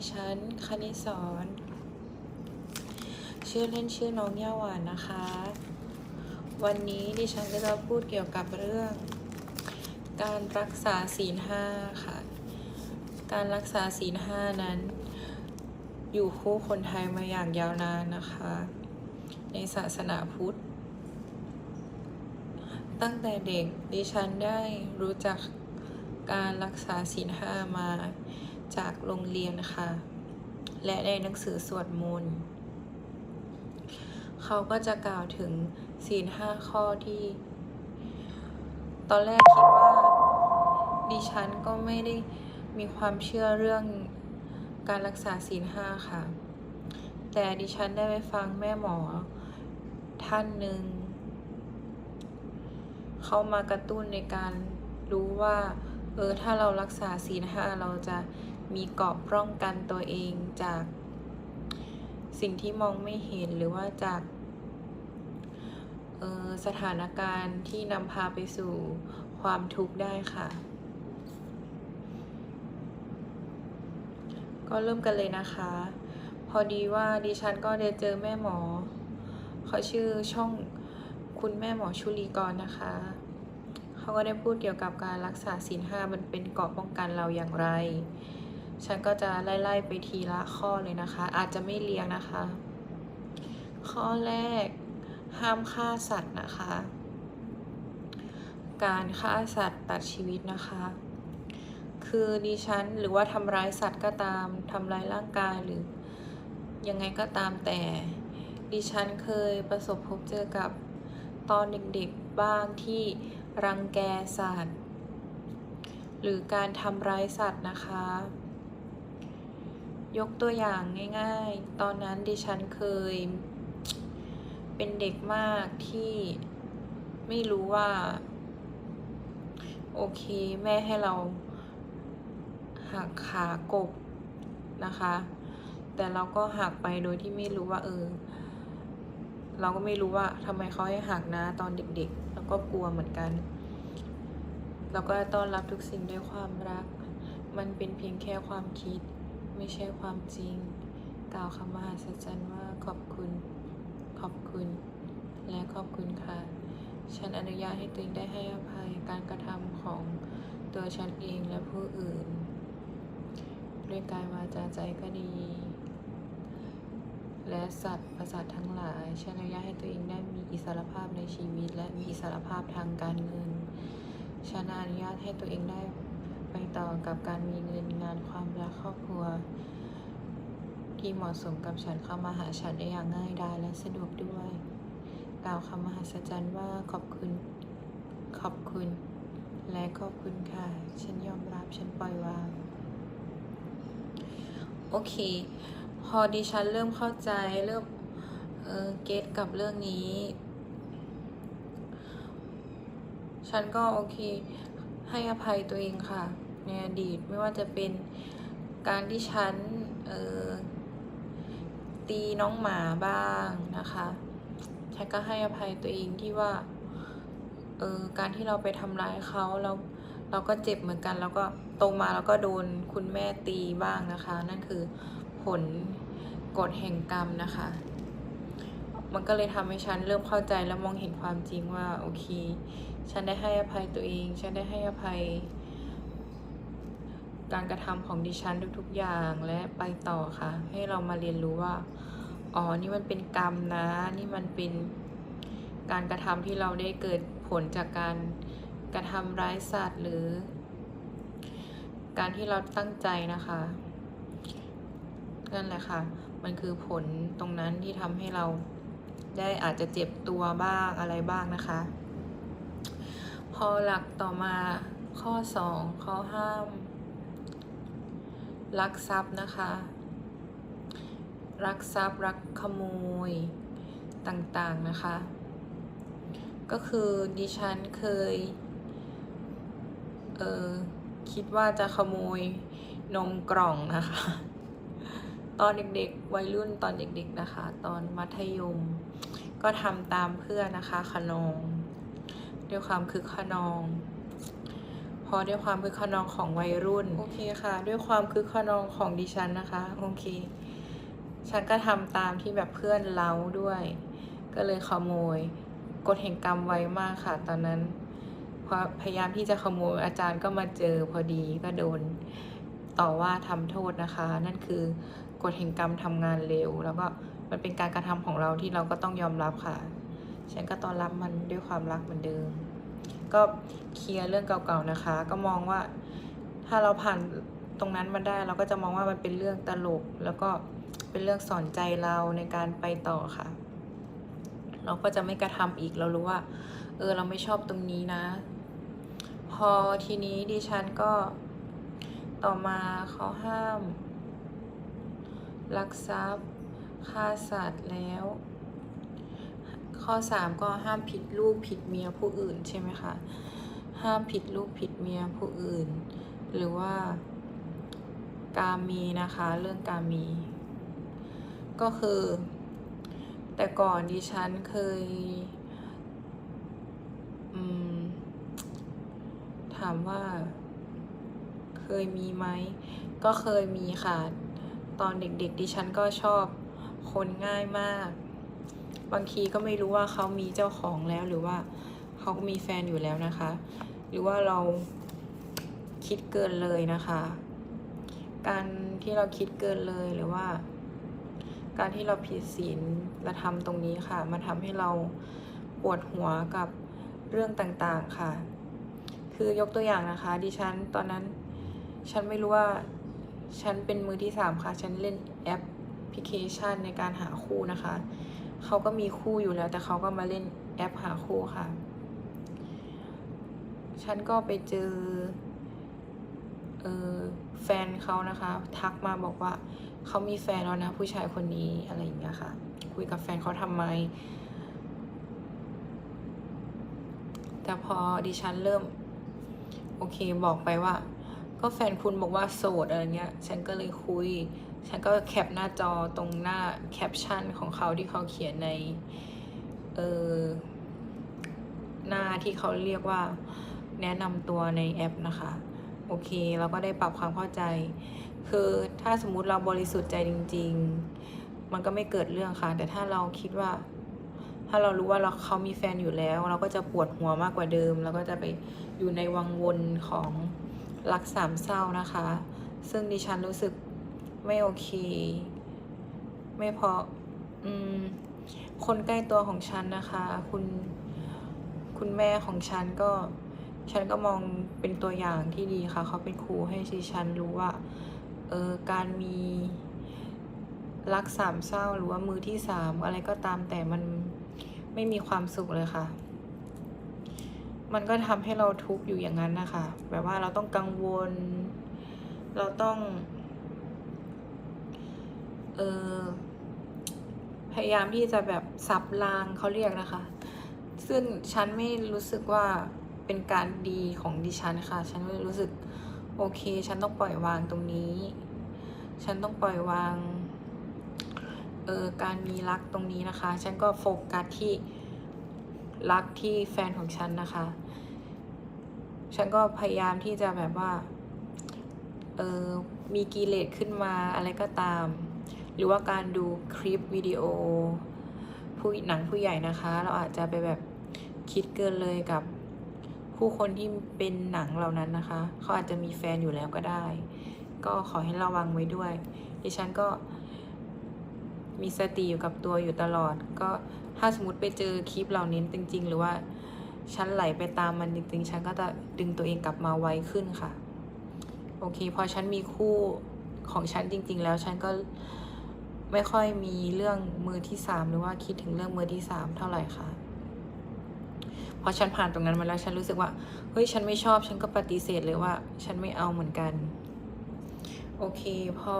ดิฉันคณิสอนชื่อเล่นชื่อน้องย่าหวานนะคะ วันนี้ดิฉันก็จะพูดเกี่ยวกับเรื่อง การรักษาศีลห้าค่ะ การรักษาศีลห้านั้น อยู่คู่คนไทยมาอย่างยาวนานนะคะ ในศาสนาพุทธ ตั้งแต่เด็กดิฉันได้รู้จักการรักษาศีลห้ามา จากโรงเรียนค่ะ และในหนังสือสวดมนต์เขาก็จะกล่าวถึงศีลห้าข้อที่ ตอนแรกคิดว่าดิฉันก็ไม่ได้มีความเชื่อเรื่องการรักษาศีลห้าค่ะ แต่ดิฉันได้ไปฟังแม่หมอท่านหนึ่ง เขามากระตุ้นในการรู้ว่า เออ ถ้าเรารักษาศีลห้าเราจะ มีเกราะป้องกันตัวเองจากสิ่งที่มองไม่เห็นหรือว่าจากสถานการณ์ที่นำพาไปสู่ความทุกข์ได้ค่ะ ก็เริ่มกันเลยนะคะ พอดีว่าดิฉันก็ได้เจอแม่หมอ เขาชื่อช่องคุณแม่หมอชุลีกรนะคะ เขาก็ได้พูดเกี่ยวกับการรักษาศีลห้ามันเป็นเกราะป้องกันเราอย่างไร ฉันก็จะไล่ๆไปทีละข้อเลยนะคะ อาจจะไม่เรียงนะคะ ข้อแรกห้ามฆ่าสัตว์นะคะ การฆ่าสัตว์ตัดชีวิตนะคะ คือดิฉันหรือว่าทำร้ายสัตว์ก็ตามทำร้ายร่างกายหรือยังไงก็ตามแต่ ดิฉันเคยประสบพบเจอกับตอนเด็กๆบ้างที่รังแกสัตว์ หรือการทำร้ายสัตว์นะคะ ยกตัวอย่างง่าย ๆ ตอนนั้นดิฉันเคย เป็นเด็กมากที่ไม่รู้ว่า โอเค แม่ให้เราหักขากบนะคะ แต่เราก็หักไปโดยที่ไม่รู้ว่า เออ เราก็ไม่รู้ว่าทำไมเขาให้หักนะตอนเด็กๆ แล้วก็กลัวเหมือนกัน เราก็ต้อนรับทุกสิ่งด้วยความรัก มันเป็นเพียงแค่ความคิด ไม่ใช่ความจริง กล่าวคำมหัศจรรย์ว่าขอบคุณ ขอบคุณ และขอบคุณค่ะ ฉันอนุญาตให้ตัวเองได้ให้อภัยการกระทำของตัวฉันเองและผู้อื่น ด้วยกายวาจาใจก็ดี และสัตว์ประสาททั้งหลาย ฉันอนุญาตให้ตัวเองได้มีอิสรภาพในชีวิต และมีอิสรภาพทางการเงิน ฉันอนุญาตให้ตัวเองได้ ต่อกับการมีเงินงานความรักครอบครัว ที่เหมาะสมกับฉันเข้ามาหาฉันได้อย่างง่ายดายและสะดวกด้วย กล่าวคำมหัศจรรย์ว่าขอบคุณ ขอบคุณ และขอบคุณค่ะ ฉันยอมรับฉันปล่อยวาง โอเค พอดิฉันเริ่มเข้าใจเริ่มเออเก็ตกับเรื่องนี้ ฉันก็โอเคให้อภัยตัวเองค่ะ ในอดีต ไม่ว่าจะเป็นการที่ฉันออตีน้องหมาบ้างนะคะฉันก็ให้อภัยตัวเองที่ว่าเออการที่เราไปทำร้ายเขาเราเราก็เจ็บเหมือนกัน แล้วก็โตมาแล้วก็โดนคุณแม่ตีบ้างนะคะ นั่นคือผลกฎแห่งกรรมนะคะ มันก็เลยทำให้ฉันเริ่มเข้าใจและมองเห็นความจริงว่าโอเค ฉันได้ให้อภัยตัวเอง ฉันได้ให้อภัย การกระทำของดิฉันทุกๆอย่างและไปต่อค่ะ ให้เรามาเรียนรู้ว่า อ๋อ นี่มันเป็นกรรมนะ นี่มันเป็นการกระทำที่เราได้เกิดผลจากการกระทำร้ายสัตว์หรือ การที่เราตั้งใจนะคะนั่นแหละค่ะ มันคือผลตรงนั้นที่ทำให้เราได้อาจจะเจ็บตัวบ้างอะไรบ้างนะคะ พอหลักต่อมาข้อสองข้อห้าม ลักทรัพย์นะคะ รักทรัพย์รักขโมยต่างๆนะคะ ก็คือดิฉันเคย เออคิดว่าจะขโมยนมกล่องนะคะ ตอนเด็กๆ วัยรุ่นตอนเด็กๆนะคะ ตอนมัธยม ก็ทำตามเพื่อนนะคะขนองด้วยความคึกขนอง พอด้วยความคึกขนองของวัยรุ่น โอเคค่ะ ด้วยความคึกขนองของดิฉันนะคะ โอเค ฉันก็ทำตามที่แบบเพื่อนเล้าด้วย ก็เลยขโมยกฎแห่งกรรมไวมากค่ะ ตอนนั้นพพยายามที่จะขโมยอาจารย์ก็มาเจอพอดีก็โดนต่อว่าทำโทษนะคะ นั่นคือกฎแห่งกรรมทำงานเร็ว แล้วก็มันเป็นการกระทำของเราที่เราก็ต้องยอมรับค่ะ ฉันก็ต้อนรับมันด้วยความรักเหมือนเดิม ก็เคลียร์เรื่องเก่าๆนะคะ ก็มองว่าถ้าเราผ่านตรงนั้นมาได้ เราก็จะมองว่ามันเป็นเรื่องตลก แล้วก็เป็นเรื่องสอนใจเราในการไปต่อค่ะ เราก็จะไม่กระทำอีกเรารู้ว่า เออเราไม่ชอบตรงนี้นะ พอทีนี้ดิฉันก็ต่อมาเขาห้ามลักทรัพย์ฆ่าสัตว์แล้ว ข้อสามก็ห้ามผิดลูกผิดเมียผู้อื่นใช่ไหมคะ ห้ามผิดลูกผิดเมียผู้อื่น หรือว่า การมีนะคะ เรื่องการมี ก็คือ แต่ก่อนดิฉันเคยถามว่า เคยมีไหม ก็เคยมีค่ะ ตอนเด็กๆดิฉันก็ชอบคนง่ายมาก บางทีก็ไม่รู้ว่าเขามีเจ้าของแล้วหรือว่าเขามีแฟนอยู่แล้วนะคะ หรือว่าเราคิดเกินเลยนะคะ การที่เราคิดเกินเลยหรือว่า การที่เราผิดศีลและทำตรงนี้ค่ะ มันทำให้เราปวดหัวกับเรื่องต่างๆค่ะ คือยกตัวอย่างนะคะ ดิฉันตอนนั้นฉันไม่รู้ว่าฉันเป็นมือที่สามค่ะ ฉันเล่นแอปพลิเคชันในการหาคู่นะคะ เขาก็มีคู่อยู่แล้ว แต่เขาก็มาเล่นแอปหาคู่ค่ะ ฉันก็ไปเจอเออแฟนเขานะคะ ทักมาบอกว่าเขามีแฟนแล้วนะ ผู้ชายคนนี้อะไรอย่างเงี้ยค่ะ คุยกับแฟนเขาทำไม แต่พอดิฉันเริ่ม โอเคบอกไปว่า ก็แฟนคุณบอกว่าโสดอะไรเงี้ย ฉันก็เลยคุย ฉันก็แคปหน้าจอตรงหน้าแคปชั่นของเขาที่เขาเขียนใน เออหน้าที่เขาเรียกว่าแนะนำตัวในแอปนะคะ โอเคเราก็ได้ปรับความเข้าใจ คือถ้าสมมุติเราบริสุทธิ์ใจจริง ๆ มันก็ไม่เกิดเรื่องค่ะ แต่ถ้าเราคิดว่า ถ้าเรารู้ว่าเราเขามีแฟนอยู่แล้ว เราก็จะปวดหัวมากกว่าเดิม เราก็จะไปอยู่ในวังวนของรักสามเศร้านะคะ ซึ่งดิฉันรู้สึก ไม่โอเค ไม่พอืมคนใกล้ตัวของฉันนะคะ คุณคุณแม่ของฉันก็ฉันก็มองเป็นตัวอย่างที่ดีค่ะ เขาเป็นครูให้ดิฉันรู้ว่าเออการมีรักสามเศร้าหรือว่ามือที่สามอะไรก็ตามแต่มันไม่มีความสุขเลยค่ะ มันก็ทำให้เราทุกข์อยู่อย่างนั้นนะคะ แบบว่าเราต้องกังวล เราต้อง เออพยายามที่จะแบบสับรางเขาเรียกนะคะ ซึ่งฉันไม่รู้สึกว่าเป็นการดีของดิฉันค่ะ ฉันรู้สึกโอเค ฉันต้องปล่อยวางตรงนี้ ฉันต้องปล่อยวาง เออการมีรักตรงนี้นะคะ ฉันก็โฟกัสที่รักที่แฟนของฉันนะคะ ฉันก็พยายามที่จะแบบว่า เออมีกิเลสขึ้นมาอะไรก็ตาม หรือว่าการดูคลิปวิดีโอผู้หนังผู้ใหญ่นะคะ เราอาจจะไปแบบคิดเกินเลยกับผู้คนที่เป็นหนังเหล่านั้นนะคะ เขาอาจจะมีแฟนอยู่แล้วก็ได้ ก็ขอให้ระวังไว้ด้วย ดิฉันก็มีสติอยู่กับตัวอยู่ตลอด ก็ถ้าสมมติไปเจอคลิปเหล่านี้จริง ๆ หรือว่าฉันไหลไปตามมันจริงๆ ฉันก็จะดึงตัวเองกลับมาไวขึ้นค่ะ โอเค พอฉันมีคู่ของฉันจริง ๆ แล้วฉันก็ ไม่ค่อยมีเรื่องมือที่สามหรือว่าคิดถึงเรื่องมือที่สามเท่าไหร่ค่ะพอฉันผ่านตรงนั้นมาแล้วฉันรู้สึกว่าเฮ้ยฉันไม่ชอบฉันก็ปฏิเสธเลยว่า ฉันไม่เอาเหมือนกัน โอเค พอ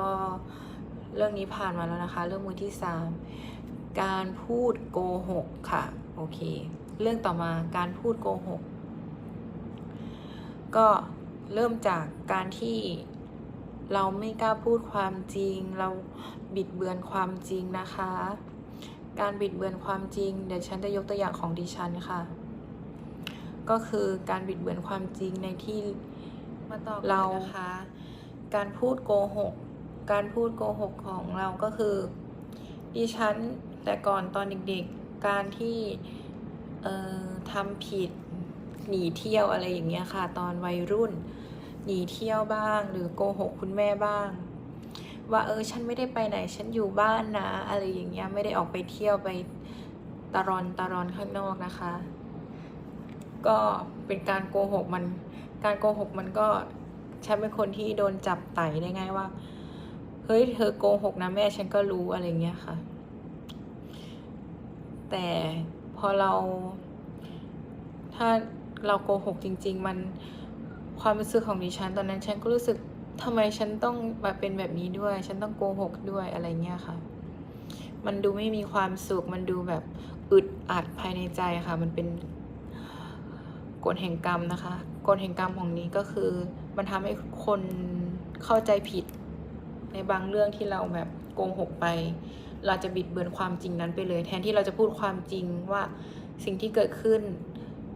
เรื่องนี้ผ่านมาแล้วนะคะ เรื่องมือที่สามการพูดโกหกค่ะ โอเค เรื่องต่อมาการพูดโกหก ก็เริ่มจากการที่ เราไม่กล้าพูดความจริง เราบิดเบือนความจริงนะคะ การบิดเบือนความจริง เดี๋ยวฉันจะยกตัวอย่างของดิฉันค่ะ ก็คือการบิดเบือนความจริงในที่มาต่อเราเรานะคะการพูดโกหก การพูดโกหกของเราก็คือดิฉันแต่ก่อนตอนเด็กๆ การที่เอ่อทำผิดหนีเที่ยวอะไรอย่างเงี้ยค่ะ ตอนวัยรุ่น หนีเที่ยวบ้าง หรือโกหกคุณแม่บ้าง ว่าเออฉันไม่ได้ไปไหนฉันอยู่บ้านนะ อะไรอย่างเงี้ยไม่ได้ออกไปเที่ยวไปตะรอนตะรอนข้างนอกนะคะ ก็เป็นการโกหกมัน การโกหกมันก็ฉันเป็นคนที่โดนจับไต่ได้ง่ายว่าเฮ้ยเธอโกหกนะแม่ฉันก็รู้อะไรเงี้ยค่ะ แต่พอเรา ถ้าเราโกหกจริง ๆ มัน ความรู้สึกของดิฉันตอนนั้นฉันก็รู้สึกทำไมฉันต้องมาเป็นแบบนี้ด้วย ฉันต้องโกหกด้วยอะไรเงี้ยค่ะ มันดูไม่มีความสุข มันดูแบบอึดอัดภายในใจค่ะ มันเป็นกฎแห่งกรรมนะคะกฎแห่งกรรมของนี้ก็คือ มันทำให้คนเข้าใจผิดในบางเรื่องที่เราแบบโกหกไป เราจะบิดเบือนความจริงนั้นไปเลย แทนที่เราจะพูดความจริงว่าสิ่งที่เกิดขึ้น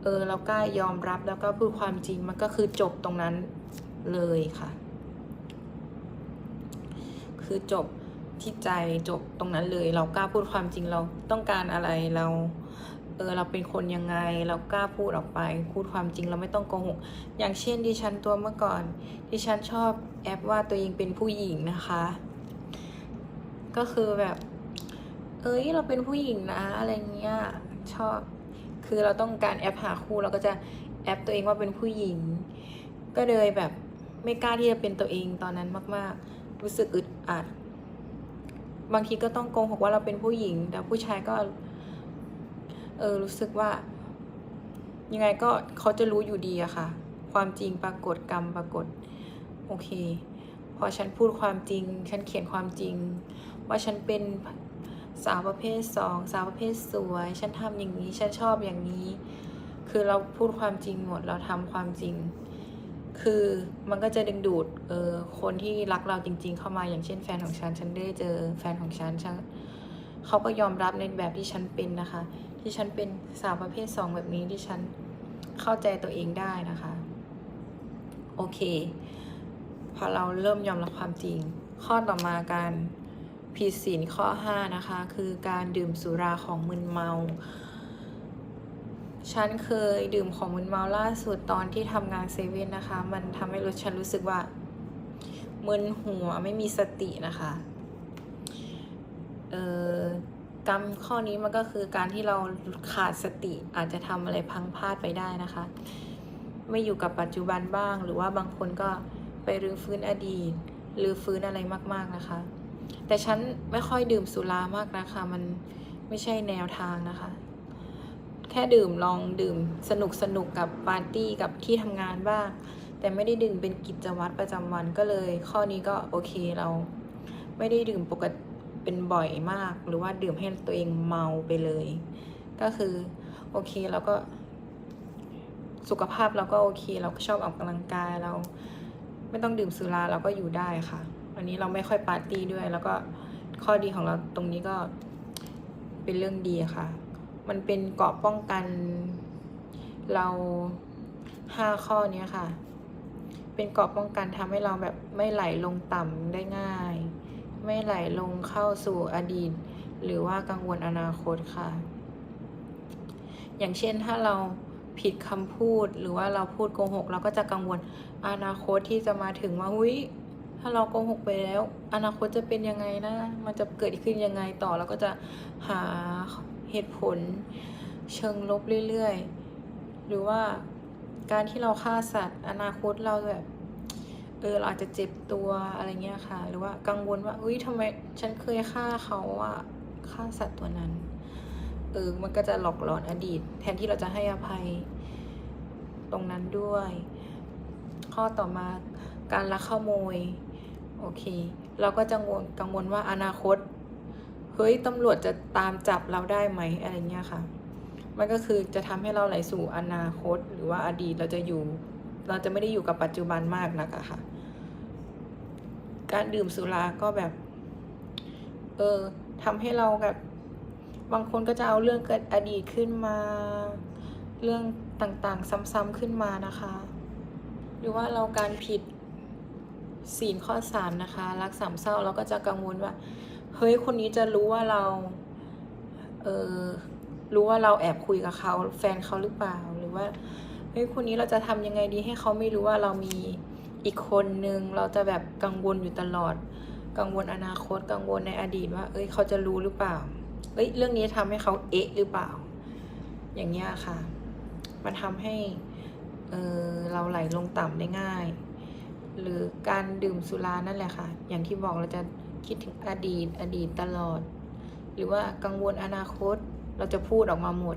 เออเรากล้ายอมรับแล้วก็พูดความจริงมันก็คือจบตรงนั้นเลยค่ะ คือจบที่ใจจบตรงนั้นเลย เรากล้าพูดความจริงเราต้องการอะไรเราเออเราเป็นคนยังไงเรากล้าพูดออกไป พูดความจริงเราไม่ต้องโกหก อย่างเช่นดิฉันตัวเมื่อก่อนดิฉันชอบแอปว่าตัวเองเป็นผู้หญิงนะคะ ก็คือแบบ เอ้ยเราเป็นผู้หญิงนะอะไรเงี้ยชอบ คือเราต้องการแอปหาคู่เราก็จะแอปตัวเองว่าเป็นผู้หญิง ก็เลยแบบไม่กล้าที่จะเป็นตัวเองตอนนั้นมาก ๆ รู้สึกอึดอัด บางทีก็ต้องโกงหกว่าเราเป็นผู้หญิง แต่ผู้ชายก็ เออรู้สึกว่า ยังไงก็เขาจะรู้อยู่ดีอะค่ะ ความจริงปรากฏกรรมปรากฏ โอเค พอฉันพูดความจริง ฉันเขียนความจริง ว่าฉันเป็น สาวประเภทสองสาวประเภทสวย ฉันทำอย่างนี้ฉันชอบอย่างนี้ คือเราพูดความจริงหมดเราทำความจริง คือมันก็จะดึงดูดเออคนที่รักเราจริง ๆ เข้ามาอย่างเช่นแฟนของฉันฉันได้เจอแฟนของฉันฉันเขาก็ยอมรับในแบบที่ฉันเป็นนะคะ ที่ฉันเป็นสาวประเภทสองแบบนี้ที่ฉันเข้าใจตัวเองได้นะคะ โอเค พอเราเริ่มยอมรับความจริง ข้อต่อมาการ ผิดศีลข้อ 5 นะคะ คือการดื่มสุราของมึนเมา ฉันเคยดื่มของมึนเมาล่าสุดตอนที่ทำงานเซเว่นนะคะ มันทำให้รู้ฉันรู้สึกว่า มึนหัวไม่มีสตินะคะ เอ่อกรรมข้อนี้มันก็คือการที่เราขาดสติอาจจะทำอะไรพังพลาดไปได้นะคะ ไม่อยู่กับปัจจุบันบ้าง หรือว่าบางคนก็ไปรื้อฟื้นอดีตหรือฟื้นอะไรมาก ๆนะคะ แต่ฉันไม่ค่อยดื่มสุรามากนะคะ มันไม่ใช่แนวทางนะคะ แค่ดื่มลองดื่มสนุกสนุกกับปาร์ตี้กับที่ทำงานบ้าง แต่ไม่ได้ดื่มเป็นกิจวัตรประจำวันก็เลย ข้อนี้ก็โอเคเรา ไม่ได้ดื่มปกติเป็นบ่อยมาก หรือว่าดื่มให้ตัวเองเมาไปเลย ก็คือโอเคเราก็ สุขภาพเราก็โอเค เราก็ชอบออกกำลังกายเรา ไม่ต้องดื่มสุราเราก็อยู่ได้ค่ะ วันนี้เราไม่ค่อยปาร์ตี้ด้วย แล้วก็ข้อดีของเราตรงนี้ก็เป็นเรื่องดีค่ะ มันเป็นเกราะป้องกันเราห้าข้อนี้ค่ะ เป็นเกราะป้องกันทำให้เราแบบไม่ไหลลงต่ำได้ง่าย ไม่ไหลลงเข้าสู่อดีต หรือว่ากังวลอนาคตค่ะ อย่างเช่นถ้าเราผิดคำพูดหรือว่าเราพูดโกหก เราก็จะกังวลอนาคตที่จะมาถึงว่าหุ้ย ถ้าเราโกหกไปแล้ว อนาคตจะเป็นยังไงนะ มันจะเกิดขึ้นยังไงต่อเราก็จะหาเหตุผลเชิงลบเรื่อยๆ หรือว่าการที่เราฆ่าสัตว์ อนาคตเราแบบเออเราอาจจะเจ็บตัวอะไรเงี้ยค่ะ หรือว่ากังวลว่าอุ้ยทำไมฉันเคยฆ่าเขาอะฆ่าสัตว์ตัวนั้น เออมันก็จะหลอกหลอนอดีต แทนที่เราจะให้อภัยตรงนั้นด้วย ข้อต่อมาการลักขโมย โอเค เราก็จะกังวลกังวลว่าอนาคต เฮ้ยตำรวจจะตามจับเราได้ไหมอะไรเงี้ยค่ะ มันก็คือจะทำให้เราไหลสู่อนาคตหรือว่าอดีตเราจะอยู่ เราจะไม่ได้อยู่กับปัจจุบันมากนักอะค่ะ การดื่มสุราก็แบบ เออทำให้เราแบบบางคนก็จะเอาเรื่องเกิดอดีตขึ้นมา เรื่องต่างๆ ซ้ำๆขึ้นมานะคะ หรือว่าเราการผิด ศีลข้อสามนะคะ รักสามเศร้าเราก็จะกังวลว่า เฮ้ยคนนี้จะรู้ว่าเรา เออรู้ว่าเราแอบคุยกับเขาแฟนเขาหรือเปล่าหรือว่าเฮ้ยคนนี้เราจะทำยังไงดีให้เขาไม่รู้ว่าเรามีอีกคนนึงเราจะแบบกังวลอยู่ตลอด กังวลอนาคตกังวลในอดีตว่า เอ้ยเขาจะรู้หรือเปล่าเอ้ยเรื่องนี้ทำให้เขาเอะหรือเปล่า อย่างเงี้ยค่ะ มันทำให้เออเราไหลลงต่ำได้ง่าย หรือการดื่มสุรานั่นแหละค่ะ อย่างที่บอกเราจะคิดถึงอดีต อดีตตลอด หรือว่ากังวลอนาคต เราจะพูดออกมาหมด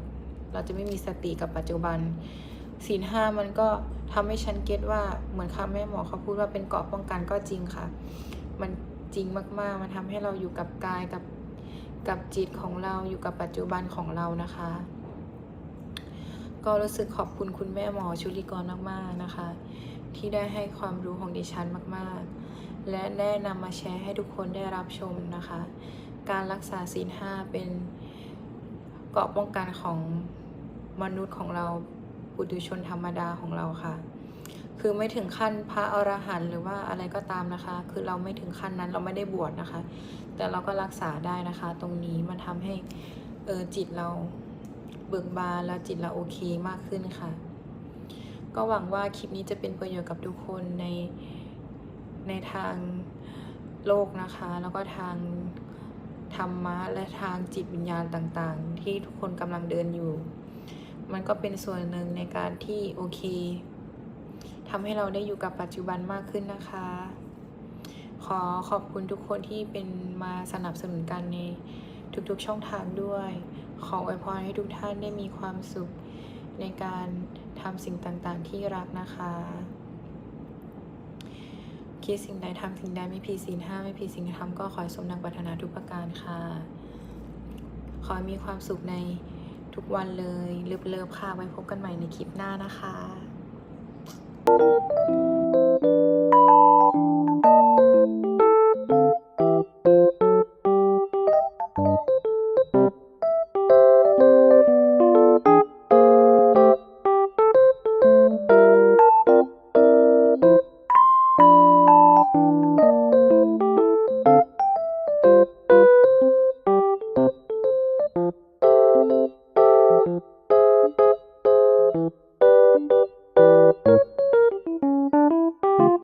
เราจะไม่มีสติกับปัจจุบันศีลห้ามันก็ทำให้ฉันเก็ตว่าเหมือนคำแม่หมอเขาพูดว่าเป็นเกราะป้องกันก็จริงค่ะ มันจริงมากๆ มันทำให้เราอยู่กับกายกับกับจิตของเราอยู่กับปัจจุบันของเรานะคะ ก็รู้สึกขอบคุณคุณแม่หมอชุลิกรมากๆนะคะ ที่ได้ให้ความรู้ของดิฉันมากๆ และได้นำมาแชร์ให้ทุกคนได้รับชมนะคะ การรักษาศีลห้าเป็นเกราะป้องกันของมนุษย์ของเราปุถุชนธรรมดาของเราค่ะ คือไม่ถึงขั้นพระอรหันต์หรือว่าอะไรก็ตามนะคะ คือเราไม่ถึงขั้นนั้นเราไม่ได้บวชนะคะ แต่เราก็รักษาได้นะคะ ตรงนี้มันทำให้เออจิตเราเบิกบานแล้วจิตเราโอเคมากขึ้นค่ะ ก็หวังว่าคลิปนี้จะเป็นประโยชน์กับทุกคนในในทางโลกนะคะ แล้วก็ทางธรรมะและทางจิตวิญญาณต่างๆ ที่ทุกคนกำลังเดินอยู่ มันก็เป็นส่วนหนึ่งในการที่โอเคทำให้เราได้อยู่กับปัจจุบันมากขึ้นนะคะ ขอขอบคุณทุกคนที่เป็นมาสนับสนุนกันในทุกๆช่องทางด้วย ขออวยพรให้ทุกท่านได้มีความสุข ในการทำสิ่งต่างๆที่รักนะคะคิดสิ่งใดทำสิ่งใดไม่ผิดศีลห้าไม่ผิดสิ่งธรรมก็ขอให้สมดังปรารถนาทุกประการค่ะ ขอให้มีความสุขในทุกวันเลยเลิฟๆค่ะไว้พบกันใหม่ในคลิปหน้านะคะ